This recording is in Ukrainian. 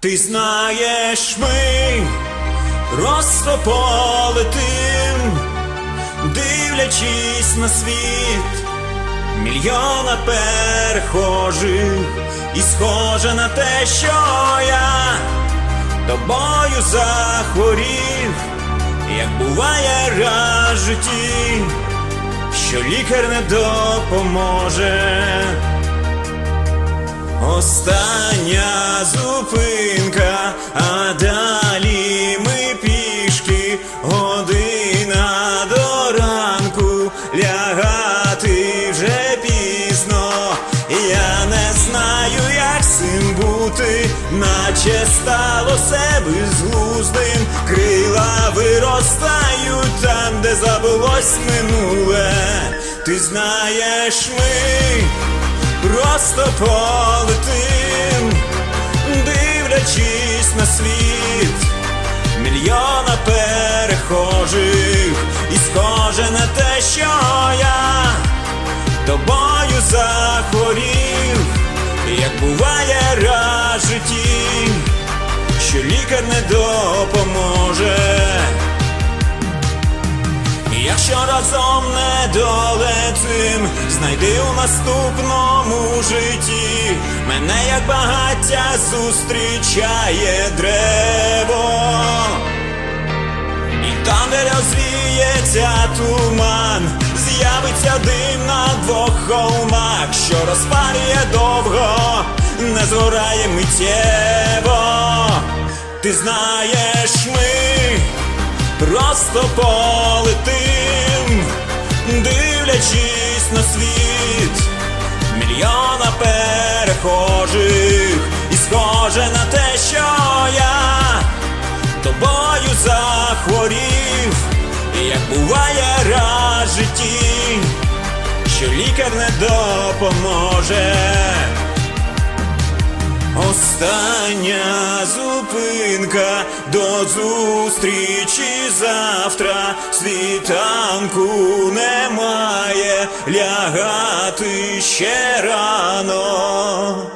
Ти знаєш, ми просто полетим, дивлячись на світ, мільйона перехожих, і схоже на те, що я тобою захворів, як буває раз в житті, що лікар не допоможе. Остання зупинка, а далі ми пішки, година до ранку, лягати вже пізно. Я не знаю, як цим бути, наче стало все безглуздим. Крила виростають там, де забулось минуле. Ти знаєш, ми просто полетим, дивлячись на світ, мільйона перехожих, і схоже на те, що я не долетим, знайди у наступному житті. Мене як багаття зустрічає древо, і там, де розвіється туман, з'явиться дим на двох холмах, що розпалює довго, не згорає миттєво. Ти знаєш, ми просто полетим, дивлячись на світ, мільйона перехожих, і схоже на те, що я тобою захворів, як буває раз в житті, що лікар не допоможе. Остання зупинка до зустрічі завтра. Світанку немає, лягати ще рано.